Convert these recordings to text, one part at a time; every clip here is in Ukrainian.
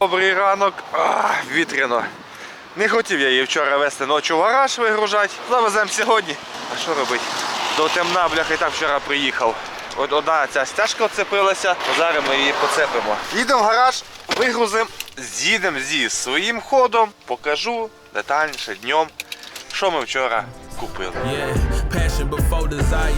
Добрий ранок. А, вітряно. Не хотів я її вчора вести ночі в гараж вигружати. Завеземо сьогодні. А що робити? До темна, бляха, і так вчора приїхав. От одна ця стяжка оцепилася, зараз ми її поцепимо. Їдемо в гараж, вигрузимо, з'їдемо зі своїм ходом, покажу детальніше днем, що ми вчора. Yeah, passion before desire.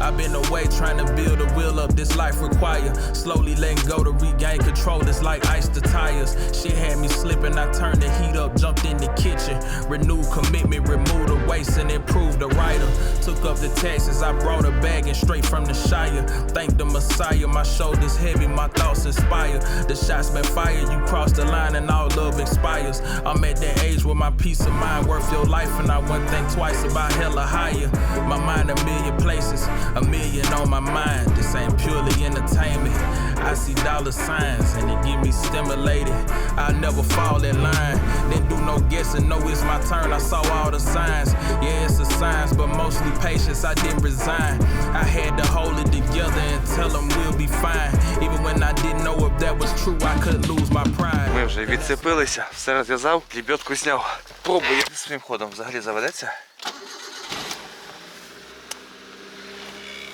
I've been away trying to build a wheel up this life require. Slowly letting go to regain control. It's like ice to tires. Shit had me slipping. I turned the heat up, jumped in the kitchen. Renewed commitment, removed the waste and improved the writer. Took up the taxes. I brought a bag and straight from the Shire. Thank the Messiah. My shoulders heavy, my thoughts inspire. The shots been fired. You cross the line and all love expires. I'm at that age where my peace of mind worth your life, and I wouldn't think twice about hella higher. My mind a million places, a million on my mind. This ain't purely entertainment. I see dollar signs and it get me stimulated. I never fall in line, then do no guessing. Know it's my turn. I saw all the signs. Yeah, it's a science, but mostly patience. I didn't resign. I had to hold it together and tell them we'll be fine. Even when I didn't know if that was true, I couldn't lose my pride. Ми вже відцепилися, все розв'язав, лебедку зняв. Пробую. Своїм ходом взагалі заведеться.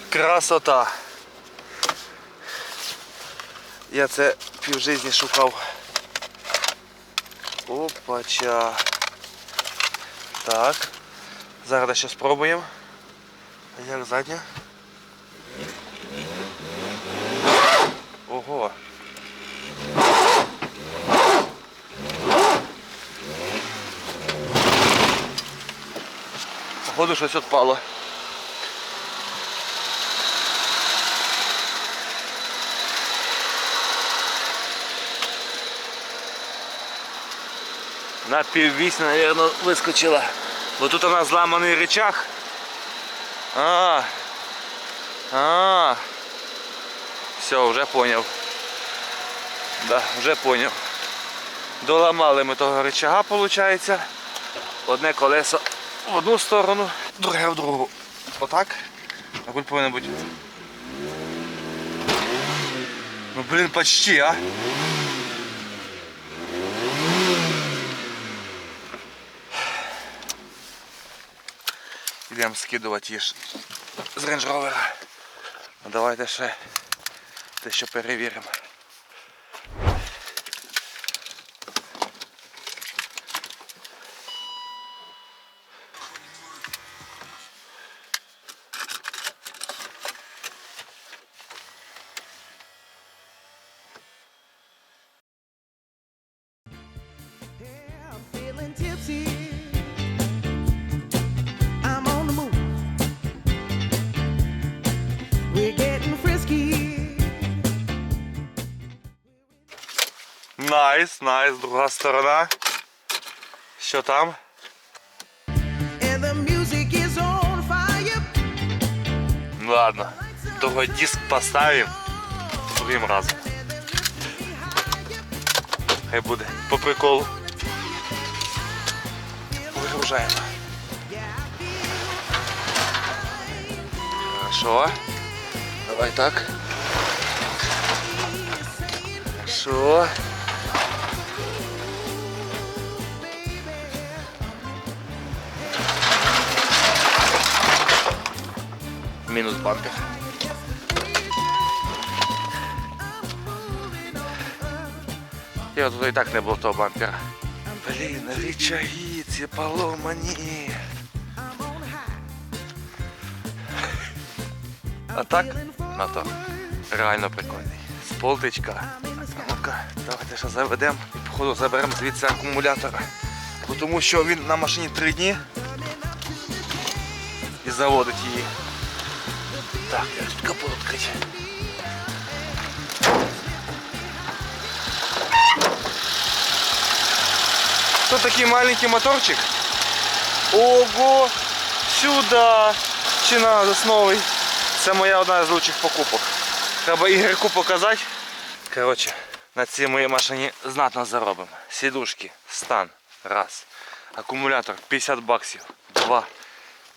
Красота. Я це півжизні шукав. Опача. Так. Зараз ще спробуємо. Як задня? Ого. Походу щось відпало. На піввісь, мабуть, вискочила. Бо тут у нас зламаний речах. А. А. Все, вже поняв. Да, вже поняв. Доламали ми того рычага, виходить. Одне колесо в одну сторону, друге в другу. Отак. А куль повинен бути. Ну блін, почти, а. Ідемо скидувати її ж з Rover. Ну, давайте ще те, що перевіримо. Найс, найс, друга сторона. Що там? Ну ладно. Того диск поставим другим разом. Хай буде по приколу. Вигружаємо. Хорошо. Давай так. Хорошо. Мінус бампер. Я тут і так не було того бампера. Блін, рычаги ці поломані. А так, на то реально прикольний. Сполтичка. Ну-ка, давайте ще заведемо і походу заберемо звідси акумулятор. Тому що він на машині 3 дні і заводить її. Так, тут капот відкрити. Тут такий маленький моторчик. Ого! Сюди! Чи надо з? Це моя одна з лучших покупок. Треба Ігорку показати. Коротше, на цій моїй машині знатно заробимо. Сідушки, стан, раз. Акумулятор 50 баксів. Два.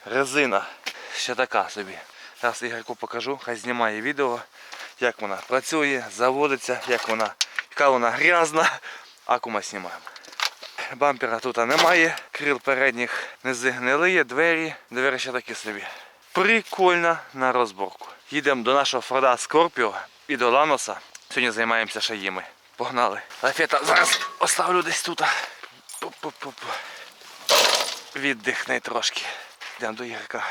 Резина. Ще така собі. Зараз Ігорку покажу, хай знімає відео, як вона працює, заводиться, як вона, яка вона грязна. акума знімаємо. Бампера тут немає, крил передніх не зігнили, двері, двері ще такі собі. Прикольно на розборку. Їдемо до нашого Форда Скорпіо і до Ланоса. Сьогодні займаємося шаїми. Погнали. Лафета зараз оставлю десь тут. Пу-пу-пу-пу. Віддихни трошки. Йдемо до Ігорка.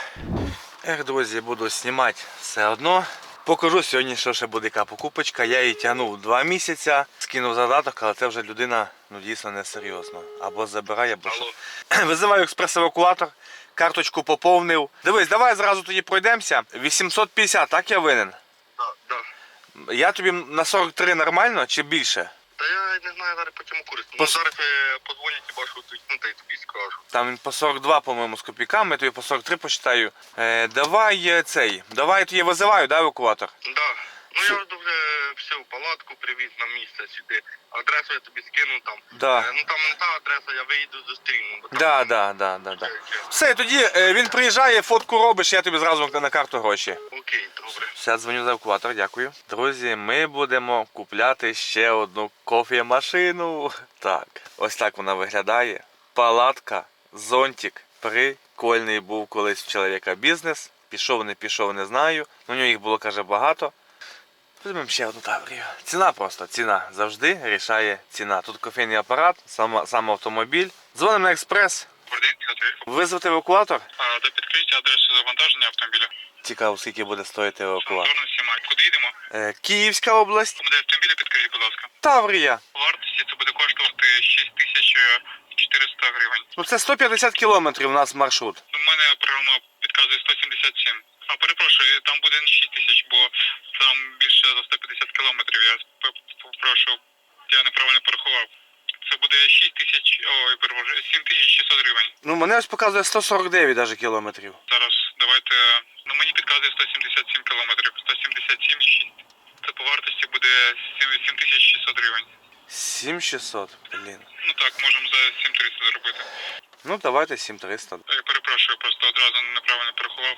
Ех, друзі, буду знімати все одно. Покажу сьогодні, що ще буде яка покупочка. Я її тягнув два місяці, скинув задаток, але це вже людина ну, дійсно несерйозно. Або забирає, або що. Визиваю експрес-евакуатор, карточку поповнив. Дивись, давай зразу тоді пройдемося. 850, так я винен? Да, да. Я тобі на 43 нормально чи більше? Не знаю зараз по цьому курсу. Ну, зараз я подзвоню хіба що ну та й тобі скажу. Там він по 42, по-моєму, з копійками, я тобі по 43 почитаю. Е, давай е, цей, давай я тоді визиваю, да, евакуатор? Да. Ну я вже все в палатку привіз на місце сюди. Адресу я тобі скину там. Да. Е, Ну там не та адреса, я виїду зустріну. Бо там Да, да, да, да, да. Все, тоді е, він приїжджає, фотку робиш, я тобі зразу на карту гроші. Окей, добре. Все, дзвоню за евакуатор, дякую. Друзі, ми будемо купляти ще одну кофемашину. Так, ось так вона виглядає. Палатка, зонтик. Прикольний був колись в чоловіка бізнес. Пішов, не пішов, не знаю. У нього їх було, каже, багато. Візьмемо ще одну таврію. Ціна просто, ціна. Завжди рішає ціна. Тут кофейний апарат, сам, сам автомобіль. Дзвонимо на експрес. Визвати евакуатор. А, до підкриття адреси завантаження автомобіля. Цікаво, скільки буде стоїти евакуатор. Куди йдемо? Е, Київська область. Буде автомобіля, підкажіть, будь ласка. Таврія. Вартості це буде коштувати 6400 гривень. Ну це 150 кілометрів у нас маршрут. У мене програма підказує 177. А перепрошую, там буде не 6 тисяч, бо там більше за 150 кілометрів. Я попрошу, я неправильно порахував. Це буде 6 тисяч, ой, перепрошую, 7 тисяч 600 гривень. Ну мене ось показує 149 даже кілометрів. Зараз давайте, ну мені підказує 177 кілометрів, 177 і 6. Це по вартості буде 7 тисяч 600 гривень. 7600, блін. Ну так, можемо за 7300 зробити. Ну давайте 7300, Я перепрошую, просто одразу неправильно порахував.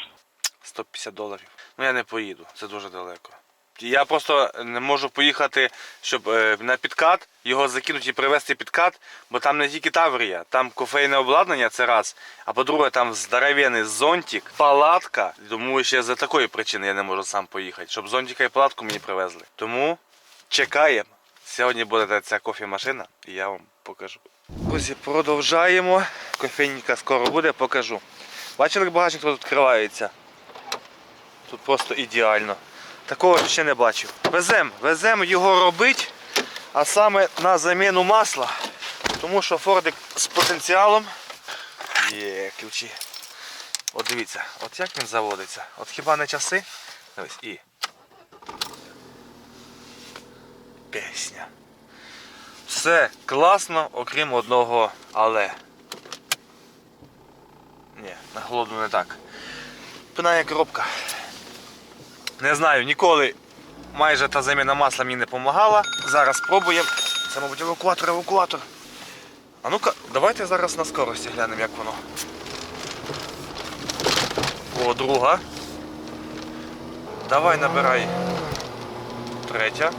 150 доларів. Ну я не поїду, це дуже далеко. Я просто не можу поїхати, щоб е, на підкат його закинути і привезти підкат, бо там не тільки Таврія, там кофейне обладнання, це раз. А по-друге, там здоровенний зонтик, палатка. Тому ще за такої причини я не можу сам поїхати, щоб зонтика і палатку мені привезли. Тому чекаємо. Сьогодні буде ця кофемашина і я вам покажу. Друзі, продовжаємо. Кофейника скоро буде, покажу. Бачили, як багажник тут відкривається? Тут просто ідеально. Такого ще не бачив. Веземо, веземо його робити, а саме на заміну масла. Тому що Фордик з потенціалом. Є ключі. От дивіться, от як він заводиться. От хіба не часи? Дивись, і. Пісня. Все класно, окрім одного але. Ні, на холодну не так. Пинає коробка. Не знаю, ніколи майже та заміна масла мені не допомагала. Зараз спробуємо. Це, мабуть, евакуатор, евакуатор. А ну-ка, давайте зараз на скорості глянемо, як воно. О, друга. Давай набирай. Третя.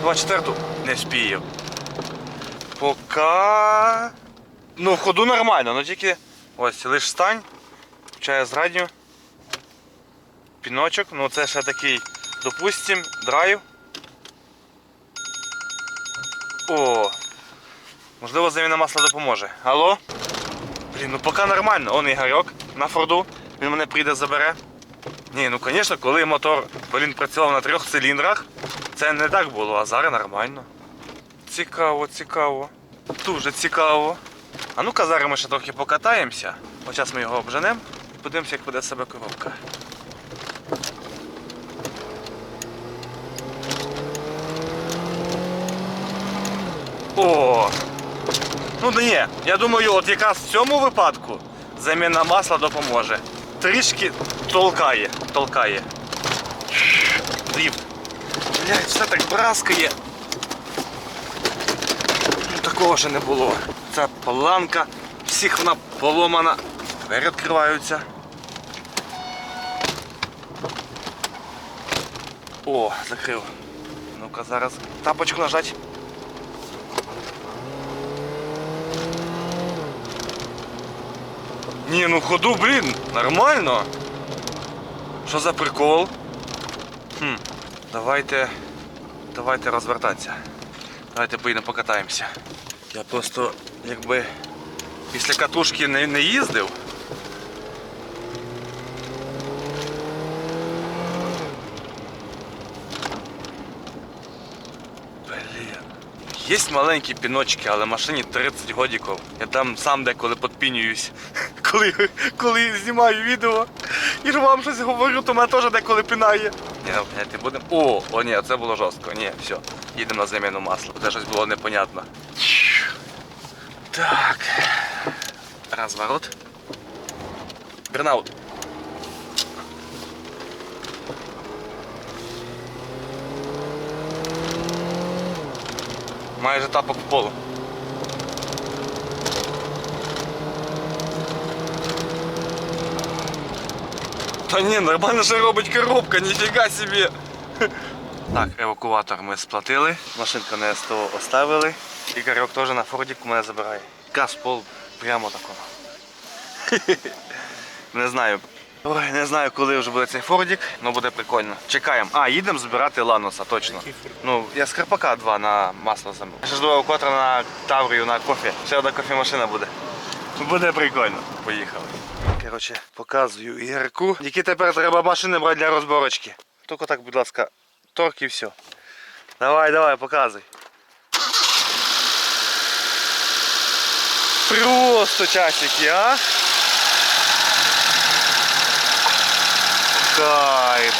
24 не вспію. Пока. Ну, в ходу нормально, ну тільки ось лиш стань. Включаю з радіо. Піночок, ну це ще такий, допустим, драйв. О! Можливо, заміна масла допоможе. Алло? Блін, ну поки нормально. Он Ігорьок на форду. Він мене прийде забере. Ні, ну звісно, коли мотор блін, працював на трьох циліндрах, це не так було, а зараз нормально. Цікаво, цікаво. Дуже цікаво. А ну-ка зараз ми ще трохи покатаємося. От зараз ми його обженемо подивимося, як веде себе коробка. О! Ну ні, я думаю, от якраз в цьому випадку заміна масла допоможе. Трішки толкає, толкає. Дріфт. Блять, все так браскає. Ну, Такого ще не було. Ця планка, всіх вона поломана. Двері відкриваються. О, закрив. Ну-ка зараз тапочку нажать. Ні, ну ходу, блін, нормально. Що за прикол? Хм, давайте. Давайте розвертатися. Давайте поїдемо покатаємося. Я просто якби після катушки не, не їздив. Блін. Є маленькі піночки, але машині 30 годиків. Я там сам деколи підпінююсь. Коли, коли знімаю відео і ж вам щось говорю, то мене теж деколи пінає. Ні, ну, блядь, будемо. О, о, ні, це було жорстко. Ні, все. Їдемо на заміну масла. Це щось було непонятно. Так. Розворот. Бернаут. Майже тапок в полу. Та ні, нормально ще робить коробка, ніфіга собі. Так, евакуатор ми сплатили, машинку на СТО оставили. Ігорьок теж на фордіку мене забирає. Газ в пол прямо такого. Не знаю. Ой, не знаю, коли вже буде цей фордік, але буде прикольно. Чекаємо. А, їдемо збирати Ланоса, точно. Ну, я з Карпака 2 на масло замов. Я ще жду евакуатора на Таврію на кофе. Ще одна кофемашина буде. Буде прикольно. Поїхали. Коротше, показую Ігорку. Які тепер треба машини брати для розборочки. Тільки так, будь ласка, торк і все. Давай, давай, показуй. Просто часики, а? Кайф.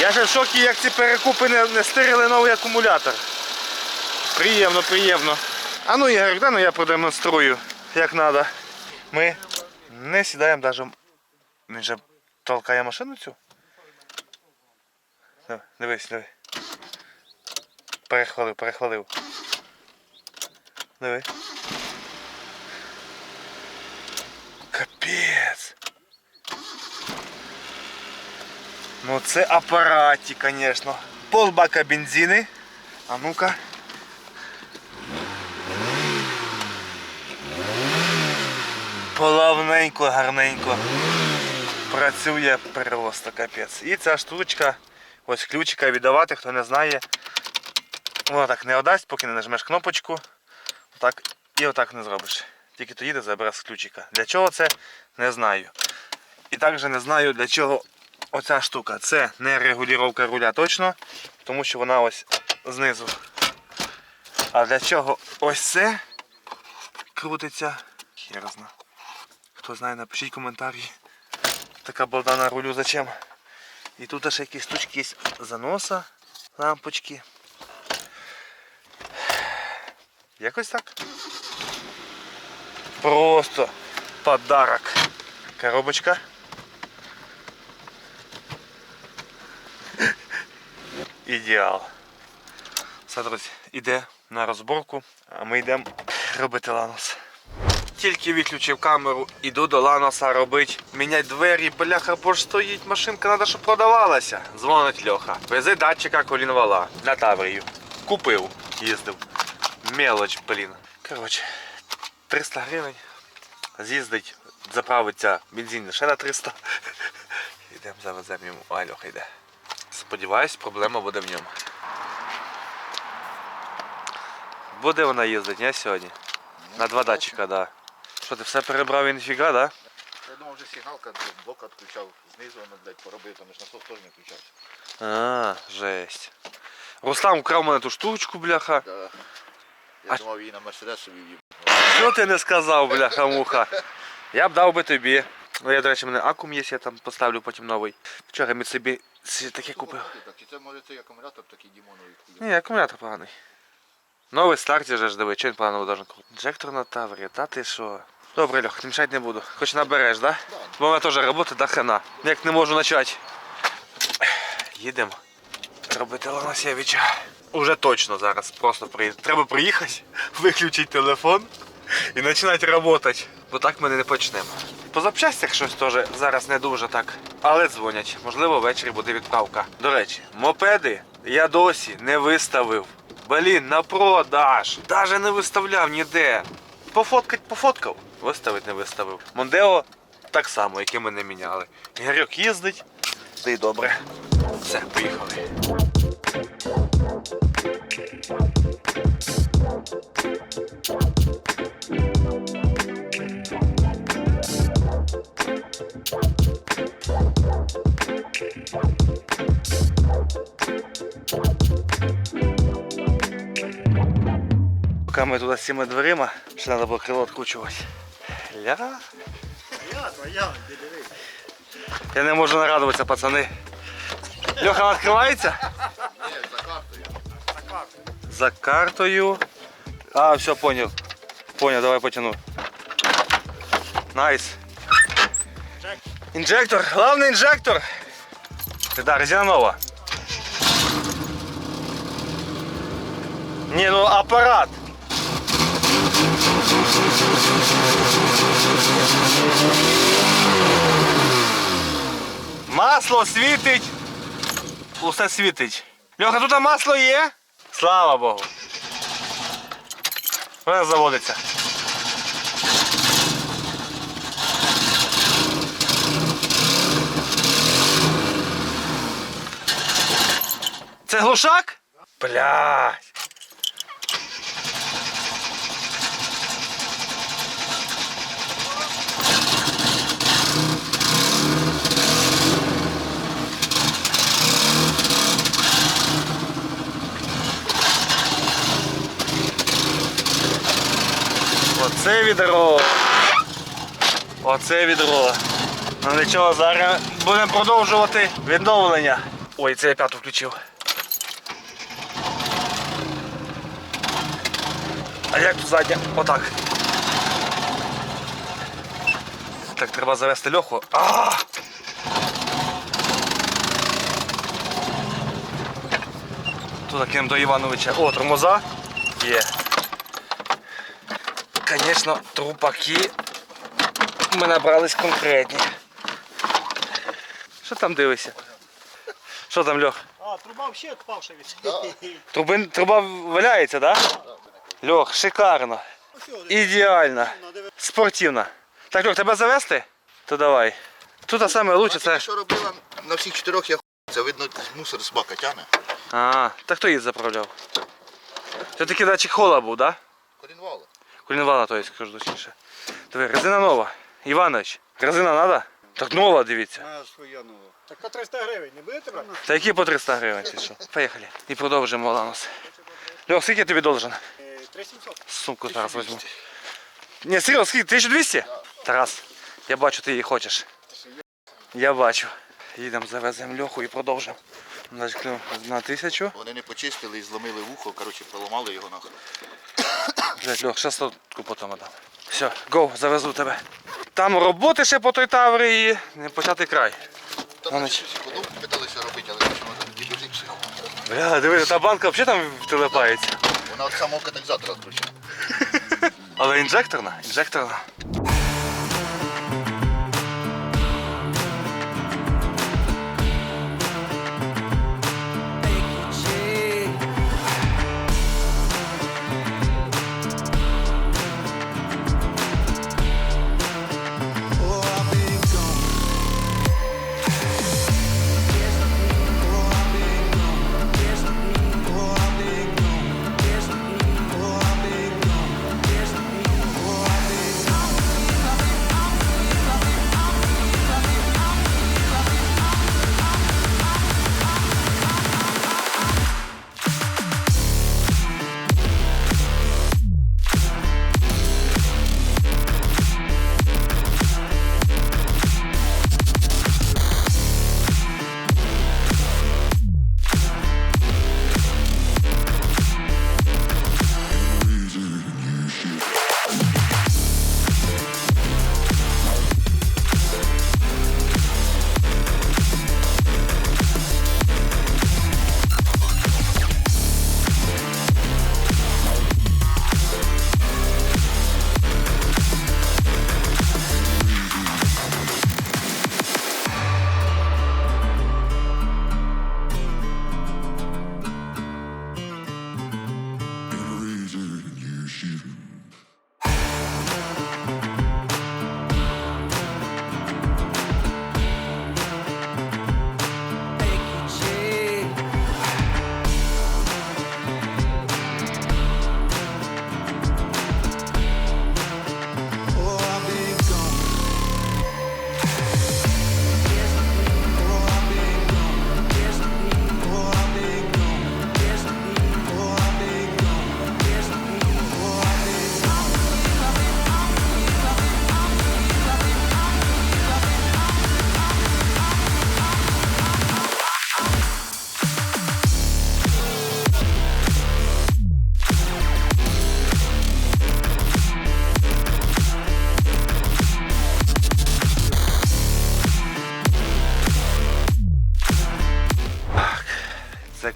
Я ще в шокі, як ці перекупи не, не стирили новий акумулятор. Приємно, приємно. А ну Ігор, да, ну я продемонструю, як треба. Ми не сідаємо навіть. Він же толкає машину цю. Дивись, диви. Перехвалив, перехвалив. Диви. Капець. Ну це апараті, звісно. Полбака бензини. А ну-ка. Плавненько, гарненько. Працює просто капець. І ця штучка, ось ключика віддавати, хто не знає. Воно так не отдасть, поки не нажмеш кнопочку. Отак і отак не зробиш. Тільки тоді ти забереш ключика. Для чого це? Не знаю. І також не знаю для чого оця штука. Це не регулювання руля точно, тому що вона ось знизу. А для чого ось це крутиться? Хер зна. Хто знає, напишіть коментарі. Така болта на рулю зачем? І тут ще якісь штучки є заноса, лампочки. Якось так. Просто подарок. Коробочка. Ідеал. Все, друзі, іде на розборку, а ми йдемо робити ланос. Тільки виключив камеру, іду до ланоса робити. Міняти двері, бляха, бо ж стоїть машинка, треба, щоб продавалася. Дзвонить Льоха. Вези датчика колінвала на Таврію. Купив, їздив. Мелоч, блін. Коротше, 300 гривень. З'їздить, заправиться бензин ще на 300. Йдемо завеземо йому. А, Льоха йде. Сподіваюсь, проблема буде в ньому. Буде вона їздити, не сьогодні? На два датчика, да. Що, ти все перебрав і ніфіга, да? Я думав, вже сигналка блок відключав знизу, воно, блядь, поробив, там ж насос теж не включався. А, жесть. Руслан украв мене ту штучку, бляха. Да. А- Я думав, її на Мерседес собі. Що ти не сказав, бляха муха? Я б дав би тобі. Ну, я, до речі, в мене акум є, я там поставлю потім новий. Вчора ми ці таке купив. Чи це може цей акумулятор такий Дімоновий хуй? Ні, акумулятор поганий. Новий старті же ж диви, чи він погано должен крути. Інжектор на таврі, та ти що? Добре, Льох, мішати не буду. Хоч набереш, да? Бо в мене теж робота до хана. Як не можу почати. Їдемо робити Ланасєвича. Уже точно зараз просто приїду. Треба приїхати, виключити телефон і починати працювати. Бо так ми не почнемо. По запчастях щось теж зараз не дуже так. Але дзвонять. Можливо, ввечері буде відправка. До речі, мопеди Я досі не виставив. Блін, на продаж. Даже не виставляв ніде. Пофоткать пофоткав. Виставить не виставив. Мондео так само, яке ми не міняли. Ігорьок їздить. Та й добре. Все, поїхали. Ми туди з цими дверима, ще треба було крило відкручувати. Ля. Я не можу нарадуватися, пацани. Льоха відкривається? Ні, за картою. За картою. А, все, понял. Понял, давай потяну. Найс. Інжектор, главний інжектор. Да, резина нова. Не, ну апарат. Масло світить. Усе світить. Льоха, тут масло є? Слава Богу. Вона заводиться. Це глушак? Блядь. Оце відро. Оце відро. Ну нічого, зараз будемо продовжувати відновлення. Ой, це я п'яту включив. А як тут задня? Отак. Так, треба завести льоху. А! Тут кинемо до Івановича. О, тормоза. Є. Звісно, трупаки ми набрались конкретні. Що там дивишся? Що там, Льох? А, труба взагалі відпавша від. Труба валяється, так? Да? Льох, шикарно. Ідеально. Спортивно. Так, Льох, тебе завести? То давай. Тут саме лучше це. Що робила на всіх чотирьох я хуй. Це видно, мусор з бака тяне. А, так хто її заправляв? Це такий датчик хола був, так? Да? Колінвала. То есть, скажу точніше. Диви, резина нова. Іванович, резина треба? Так нова, дивіться. А, що я нова. Так по 300 гривень не будете брати? Та які по 300 гривень чи що? Поїхали. І продовжимо Ланус. Льох, скільки я тобі должен? Е, 3700. Сумку зараз візьму. Ні, серйозно, скільки? 1200? Тарас, я бачу, ти її хочеш. Я бачу. Їдемо, завеземо Льоху і продовжимо. Зачклю на тисячу. Вони не почистили і зломили вухо, коротше, поламали його нахуй. Блять, Льох, ще сотку потім дам. Все, гоу, завезу тебе. Там роботи ще по той таврії, не початий край. Там всі подумки питалися робити, але чому ті інші. Бля, дивись, та банка взагалі там телепається. Вона от самого каталізатора відкручена. Але інжекторна, інжекторна.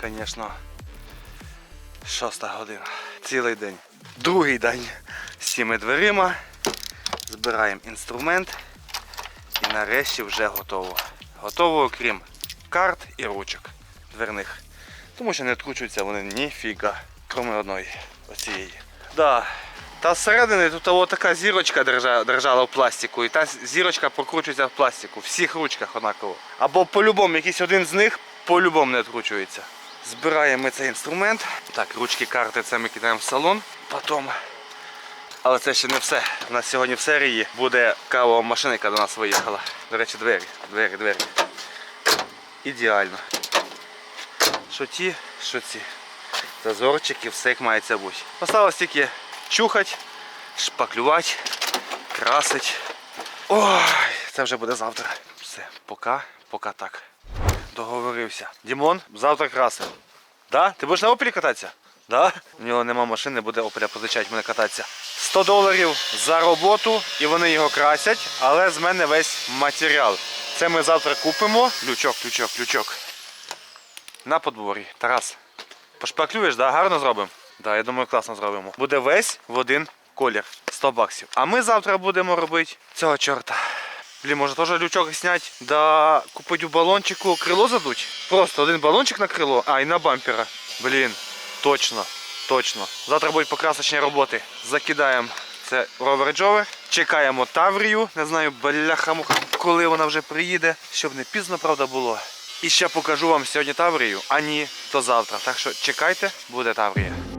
Звісно, шоста година. Цілий день. Другий день з цими дверима. Збираємо інструмент. І нарешті вже готово. Готово, окрім карт і ручок дверних. Тому що не відкручуються вони ніфіга, крім одної оцієї. Да. Та зсередини тут от така зірочка держала в пластику, і та зірочка прокручується в пластику, в всіх ручках однаково. Або по-любому, якийсь один з них по-любому не відкручується. Збираємо ми цей інструмент. Так, ручки карти це ми кидаємо в салон. Потім. Але це ще не все. У нас сьогодні в серії буде кавова машина, яка до нас виїхала. До речі, двері, двері, двері. Ідеально. Що ті, що ці. Зазорчики, все як мається бути. Осталось тільки чухати, шпаклювати, красити. Ой, це вже буде завтра. Все, поки, поки так. Договорився. Дімон, завтра красив. Да? Ти будеш на опелі кататися? Да? У нього нема машини, буде опеля позичати мене кататися. 100 доларів за роботу і вони його красять, але з мене весь матеріал. Це ми завтра купимо. Лючок, лючок, лючок. На подворі. Тарас. Пошпаклюєш, да? Гарно зробимо? Да, я думаю, класно зробимо. Буде весь в один колір. 100 баксів. А ми завтра будемо робити цього чорта. Блін, може теж лючок зняти, да купити у балончику крило задуть. Просто один балончик на крило, а і на бампера. Блін, точно, точно. Завтра будуть покрасочні роботи. Закидаємо це ровер джовер. Чекаємо Таврію. Не знаю, бляха-муха, коли вона вже приїде, щоб не пізно, правда, було. І ще покажу вам сьогодні Таврію, а ні, то завтра. Так що чекайте, буде Таврія.